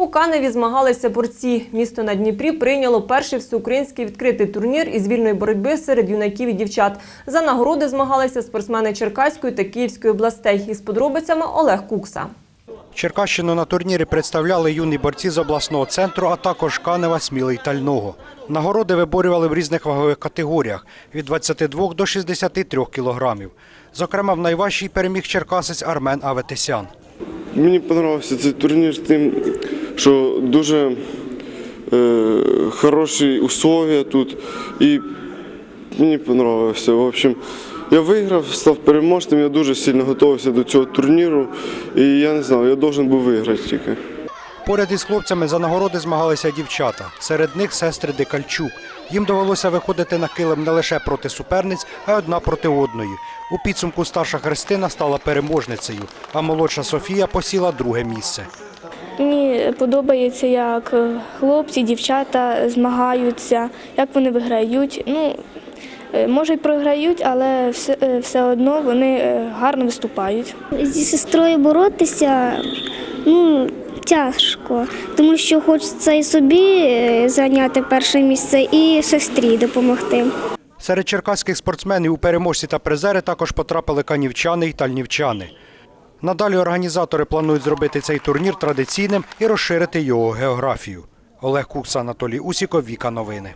У Каневі змагалися борці. Місто на Дніпрі прийняло перший всеукраїнський відкритий турнір із вільної боротьби серед юнаків і дівчат. За нагороди змагалися спортсмени Черкаської та Київської областей. Із подробицями Олег Кукса. Черкащину на турнірі представляли юні борці з обласного центру, а також Канева, Смілий та Льного. Нагороди виборювали в різних вагових категоріях – від 22 до 63 кілограмів. Зокрема, в найважчій переміг черкасець Армен Аветисян. Мені подобався цей турнір тим, що дуже е, хороші условия тут. І мені подобався. В общем, я виграв, став переможцем, я дуже сильно готувався до цього турніру. І я не знав, я должен був виграти тільки. Поряд із хлопцями за нагороди змагалися дівчата. Серед них сестри Дикальчук. Їм довелося виходити на килим не лише проти суперниць, а й одна проти одної. У підсумку старша Христина стала переможницею, а молодша Софія посіла друге місце. Мені подобається, як хлопці, дівчата змагаються, як вони виграють. Ну, е, може й програють, але все, е, все одно вони е, гарно виступають. Зі сестрою боротися ну, тяжко, тому що хочеться і собі е, зайняти перше місце, і сестрі допомогти. Серед черкаських спортсменів у переможці та призери також потрапили канівчани й тальнівчани. Надалі організатори планують зробити цей турнір традиційним і розширити його географію. Олег Кукса, Анатолій Усіков, Віка Новини.